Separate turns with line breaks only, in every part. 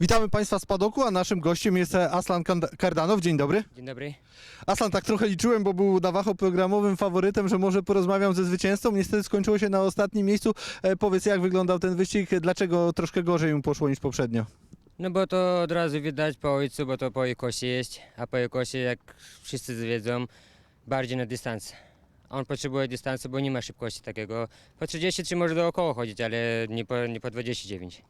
Witamy Państwa z Padoku, a naszym gościem jest e, Aslan Kardanow. Dzień dobry.
Dzień dobry.
Aslan, tak trochę liczyłem, bo był na wacho programowym faworytem, że może porozmawiam ze zwycięzcą. Niestety skończyło się na ostatnim miejscu. E, powiedz, jak wyglądał ten wyścig? Dlaczego troszkę gorzej mu poszło niż poprzednio?
No bo to od razu widać po ojcu, bo to po Jakosie jest, a po Jakosie, jak wszyscy wiedzą, bardziej na dystans. On potrzebuje dystansu, bo nie ma szybkości takiego. Po 33 może dookoła chodzić, ale nie po, nie po 29.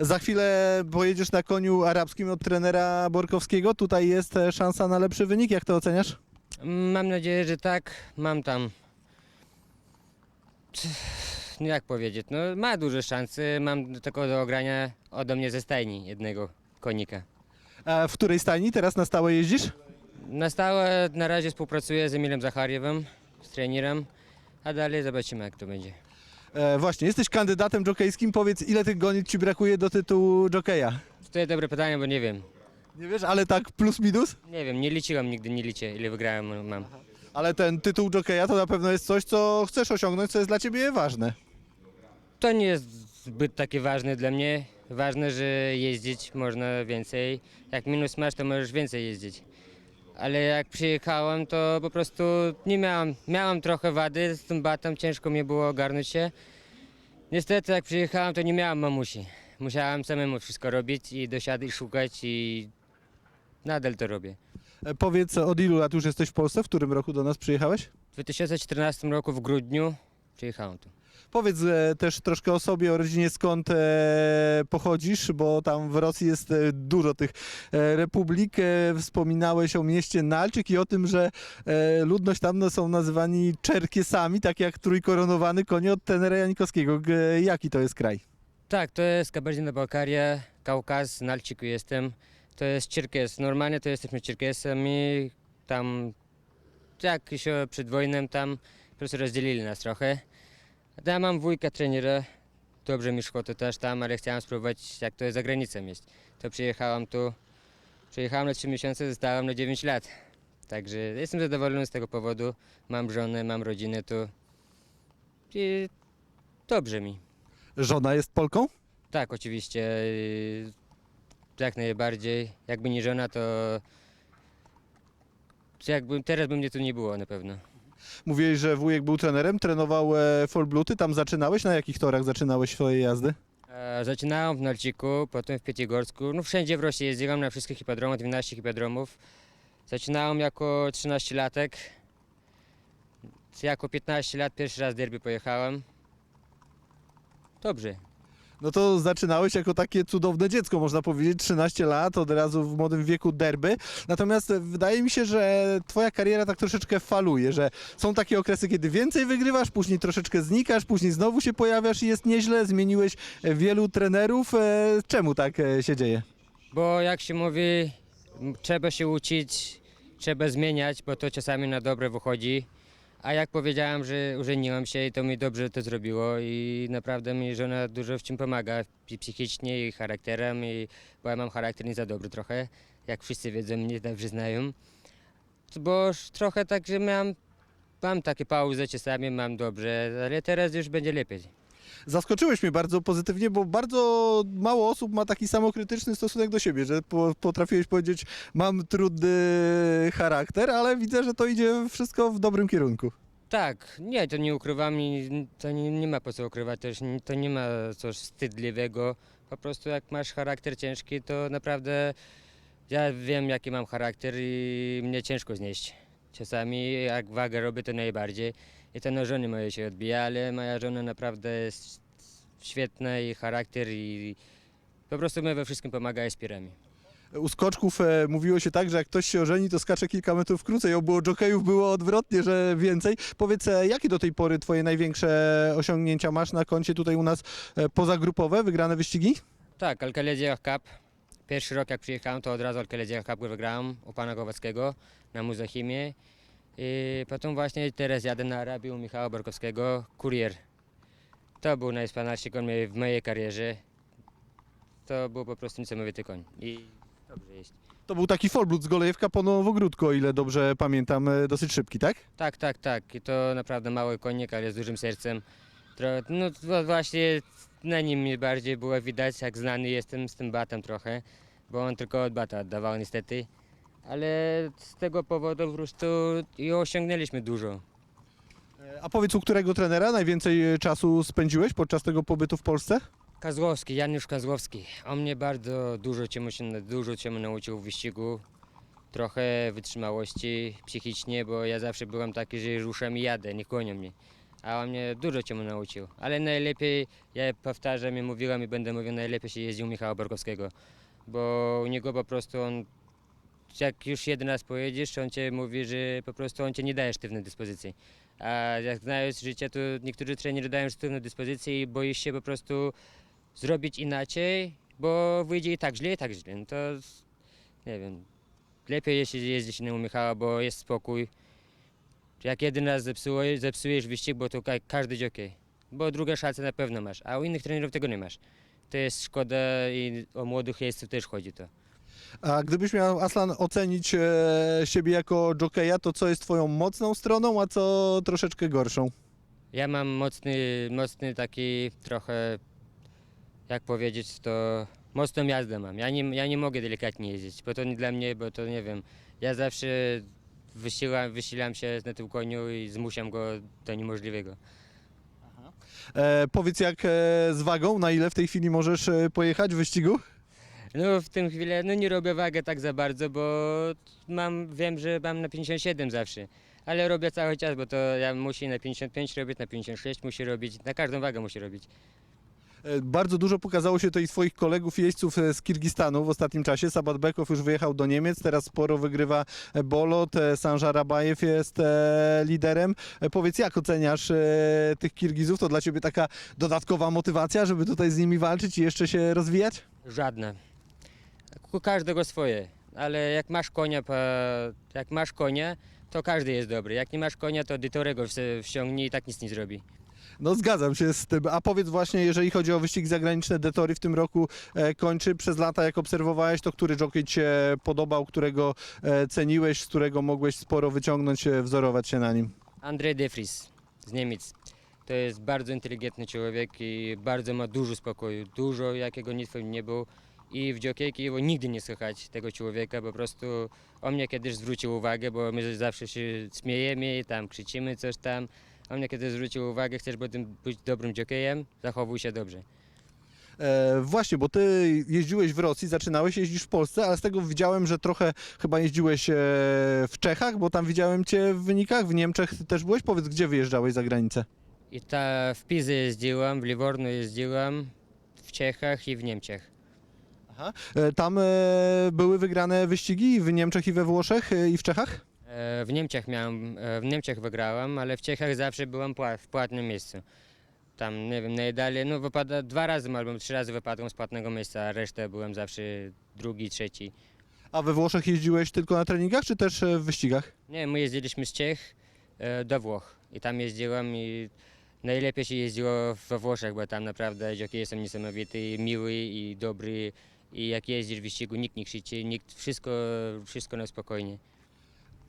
Za chwilę pojedziesz na koniu arabskim od trenera Borkowskiego. Tutaj jest e, szansa na lepszy wynik. Jak to oceniasz?
Mam nadzieję, że tak. Mam tam. No jak powiedzieć? No ma duże szanse. Mam tylko do ogrania ode mnie ze stajni jednego konika.
E, w której stajni teraz na stałe jeździsz?
Na stałe na razie współpracuję z Emilem Zachariewem, z trenerem, a dalej zobaczymy jak to będzie.
E, właśnie, jesteś kandydatem jokejskim. Powiedz, ile tych gonic Ci brakuje do tytułu jokeja?
To jest dobre pytanie, bo nie wiem.
Nie wiesz, ale tak plus minus?
Nie wiem, nie liczyłem nigdy, nie liczę ile wygrałem mam.
Ale ten tytuł jokeja to na pewno jest coś, co chcesz osiągnąć, co jest dla ciebie ważne.
To nie jest zbyt takie ważne dla mnie. Ważne, że jeździć można więcej. Jak minus masz, to możesz więcej jeździć. Ale jak przyjechałem, to po prostu nie miałem, miałem trochę wady z tym batem, ciężko mi było ogarnąć się. Niestety jak przyjechałem, to nie miałem mamusi. Musiałem samemu wszystko robić i dosiadać, szukać i nadal to robię.
E, Powiedz, od ilu lat już jesteś w Polsce? W którym roku do nas przyjechałeś?
W 2014 roku w grudniu przyjechałem tu.
Powiedz e, też troszkę o sobie, o rodzinie, skąd e, pochodzisz, bo tam w Rosji jest e, dużo tych republik. Wspominałeś o mieście Nalczyk i o tym, że ludność tam no, są nazywani czerkiesami, tak jak trójkoronowany konie od tenera Janikowskiego. Jaki to jest kraj?
Tak, to jest Kabardino-Balkaria, Kaukaz, Nalciku jestem. To jest Czerkes. Normalnie to jesteśmy Czerkesami. Tam, jak jeszcze przed wojną tam, po prostu rozdzielili nas trochę. Ja mam wujka trenera, dobrze mi szło to też tam, ale chciałem spróbować jak to jest za granicą jest. To przyjechałem tu, przyjechałem na 3 miesiące, zostałem na 9 lat. Także jestem zadowolony z tego powodu. Mam żonę, mam rodzinę tu. I dobrze mi.
Żona jest Polką?
Tak, oczywiście. yy, Jak najbardziej. Jakby nie żona, to. to Jakby, teraz by mnie tu nie było na pewno.
Mówiłeś, że wujek był trenerem, trenował e, Folbluty, tam zaczynałeś? Na jakich torach zaczynałeś swoje jazdy?
E, Zaczynałem w Nalciku, potem w Pietigorsku. No wszędzie w Rosji jeździłem na wszystkich hipodromach, 12 hipodromów. Zaczynałem jako 13-latek. Jako 15 lat pierwszy raz derby pojechałem. Dobrze.
No to zaczynałeś jako takie cudowne dziecko, można powiedzieć, 13 lat, od razu w młodym wieku derby. Natomiast e, wydaje mi się, że twoja kariera tak troszeczkę faluje, że są takie okresy, kiedy więcej wygrywasz, później troszeczkę znikasz, później znowu się pojawiasz i jest nieźle, zmieniłeś e, wielu trenerów. E, Czemu tak się dzieje?
Bo jak się mówi, trzeba się uczyć, trzeba zmieniać, bo to czasami na dobre wychodzi. A jak powiedziałem, że użeniłem się i to mi dobrze to zrobiło i naprawdę mi żona dużo w czym pomaga i psychicznie i charakterem, i, bo ja mam charakter nie za dobry trochę, jak wszyscy wiedzą, mnie dobrze znają. Bo trochę tak, że mam, mam takie pauzy czasami, mam dobrze, ale teraz już będzie lepiej.
Zaskoczyłeś mnie bardzo pozytywnie, bo bardzo mało osób ma taki samokrytyczny stosunek do siebie, że po, potrafiłeś powiedzieć, mam trudny charakter, ale widzę, że to idzie wszystko w dobrym kierunku.
Tak, nie, to nie ukrywam, i to nie, nie ma po co ukrywać, też to nie ma coś wstydliwego. Po prostu jak masz charakter ciężki, to naprawdę ja wiem jaki mam charakter i mnie ciężko znieść. Czasami jak wagę robię to najbardziej i to na żony moje się odbija, ale moja żona naprawdę jest świetna i charakter i po prostu mi we wszystkim pomaga i wspiera mnie.
U skoczków e, mówiło się tak, że jak ktoś się ożeni, to skacze kilka metrów krócej. Obu jokejów było odwrotnie, że więcej. Powiedz, e, jakie do tej pory twoje największe osiągnięcia masz na koncie tutaj u nas e, pozagrupowe, wygrane wyścigi?
Tak, Alkalezja Cup. Pierwszy rok jak przyjechałem, to od razu Alkalezja Cup wygrałem u pana Głowackiego na Muzachimie. I potem właśnie teraz jadę na Arabię u Michała Borkowskiego, kurier. To był najwspanialszy koń w mojej karierze. To był po prostu niesamowity koń. I dobrze jest.
To był taki Folblut z Golejewka po Nowogródku, o ile dobrze pamiętam, e, dosyć szybki, tak?
Tak, tak, tak. I to naprawdę mały konik, ale z dużym sercem. Tro, no to właśnie na nim mi bardziej było widać, jak znany jestem z tym batem trochę, bo on tylko od bata oddawał niestety. Ale z tego powodu po prostu i osiągnęliśmy dużo.
E, A powiedz, u którego trenera najwięcej e, czasu spędziłeś podczas tego pobytu w Polsce?
Kazłowski, Janusz Kazłowski. On mnie bardzo dużo czemu się, dużo czemu nauczył w wyścigu. Trochę wytrzymałości psychicznie, bo ja zawsze byłem taki, że ruszam i jadę, nie gonią mnie. A on mnie dużo czemu nauczył. Ale najlepiej, ja powtarzam i mówiłem i będę mówił, najlepiej się jeździł Michała Borkowskiego. Bo u niego po prostu on, jak już jeden raz pojedziesz, on cię mówi, że po prostu on cię nie daje sztywnej dyspozycji. A jak znając życie, to niektórzy trenerzy dają sztywną dyspozycję i boisz się po prostu zrobić inaczej, bo wyjdzie i tak źle, i tak źle. No to nie wiem. Lepiej jeśli jeździć na u Michała, bo jest spokój. Jak jeden raz zepsułeś, zepsujesz wyścig, bo to ka- każdy jockey. Bo druga szansa na pewno masz, a u innych trenerów tego nie masz. To jest szkoda i o młodych jeźdźców też chodzi to.
A gdybyś miał, Aslan, ocenić e, siebie jako jokeja, to co jest twoją mocną stroną, a co troszeczkę gorszą?
Ja mam mocny, mocny taki trochę, jak powiedzieć, to mocną jazdę mam. Ja nie, ja nie mogę delikatnie jeździć, bo to nie dla mnie, bo to nie wiem. Ja zawsze wysiłam, wysilam się na tym koniu i zmusiam go do niemożliwego.
E, powiedz, jak e, z wagą, na ile w tej chwili możesz e, pojechać w wyścigu?
No w tym chwilę, no nie robię wagę tak za bardzo, bo mam, wiem, że mam na 57 zawsze. Ale robię cały czas, bo to ja musi na 55 robić, na 56 musi robić, na każdą wagę musi robić.
E, Bardzo dużo pokazało się tutaj swoich kolegów jeźdźców e, z Kirgistanu w ostatnim czasie. Sabat Bekow już wyjechał do Niemiec, teraz sporo wygrywa e, Bolot, e, Sanżar Rabajew jest e, liderem. E, Powiedz, jak oceniasz e, tych Kirgizów? To dla Ciebie taka dodatkowa motywacja, żeby tutaj z nimi walczyć i jeszcze się rozwijać?
Żadne. U każdego swoje, ale jak masz konia, jak masz konia, to każdy jest dobry. Jak nie masz konia, to dytorego wsiągnie i tak nic nie zrobi.
No zgadzam się z tym. A powiedz właśnie, jeżeli chodzi o wyścig zagraniczny, Detory w tym roku e, kończy. Przez lata jak obserwowałeś, to który jockey Ci się podobał, którego e, ceniłeś, z którego mogłeś sporo wyciągnąć, e, wzorować się na nim?
Andrzej De Vries z Niemiec. To jest bardzo inteligentny człowiek i bardzo ma dużo spokoju. Dużo, jakiego nic nie był. I w jockeyki jego nigdy nie słychać tego człowieka. Po prostu on mnie kiedyś zwrócił uwagę, bo my zawsze się śmiejemy, tam krzyczymy coś tam. On mnie kiedyś zwrócił uwagę, chcesz być dobrym jockeyem, zachowuj się dobrze.
E, właśnie, bo ty jeździłeś w Rosji, zaczynałeś, jeździsz w Polsce, ale z tego widziałem, że trochę chyba jeździłeś e, w Czechach, bo tam widziałem cię w wynikach, w Niemczech też byłeś. Powiedz, gdzie wyjeżdżałeś za granicę?
I ta w Pizę jeździłam, w Livorno jeździłam, w Czechach i w Niemczech.
E, tam e, były wygrane wyścigi w Niemczech i we Włoszech e, i w Czechach?
E, W Niemczech miałem, e, w Niemczech wygrałem, ale w Czechach zawsze byłem pła- w płatnym miejscu. Tam, nie wiem, najdalej, no wypada, dwa razy albo trzy razy wypadłem z płatnego miejsca, a resztę byłem zawsze drugi, trzeci.
A we Włoszech jeździłeś tylko na treningach, czy też e, w wyścigach?
Nie, my jeździliśmy z Czech e, do Włoch i tam jeździłem i najlepiej się jeździło we Włoszech, bo tam naprawdę jockey są niesamowity, miły i dobry i jak jeździsz w wyścigu, nikt nie krzyczy, nikt, wszystko, wszystko na spokojnie.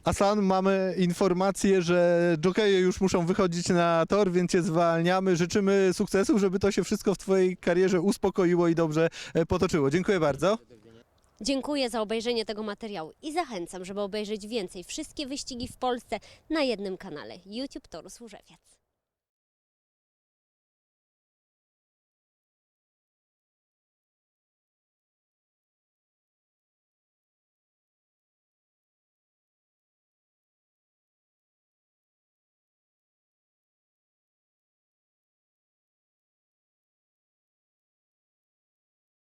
Aslan, mamy informację, że jokeje już muszą wychodzić na tor, więc cię zwalniamy. Życzymy sukcesów, żeby to się wszystko w twojej karierze uspokoiło i dobrze e, potoczyło. Dziękuję bardzo.
Dziękuję za obejrzenie tego materiału i zachęcam, żeby obejrzeć więcej wszystkie wyścigi w Polsce na jednym kanale YouTube Toru Służewiec.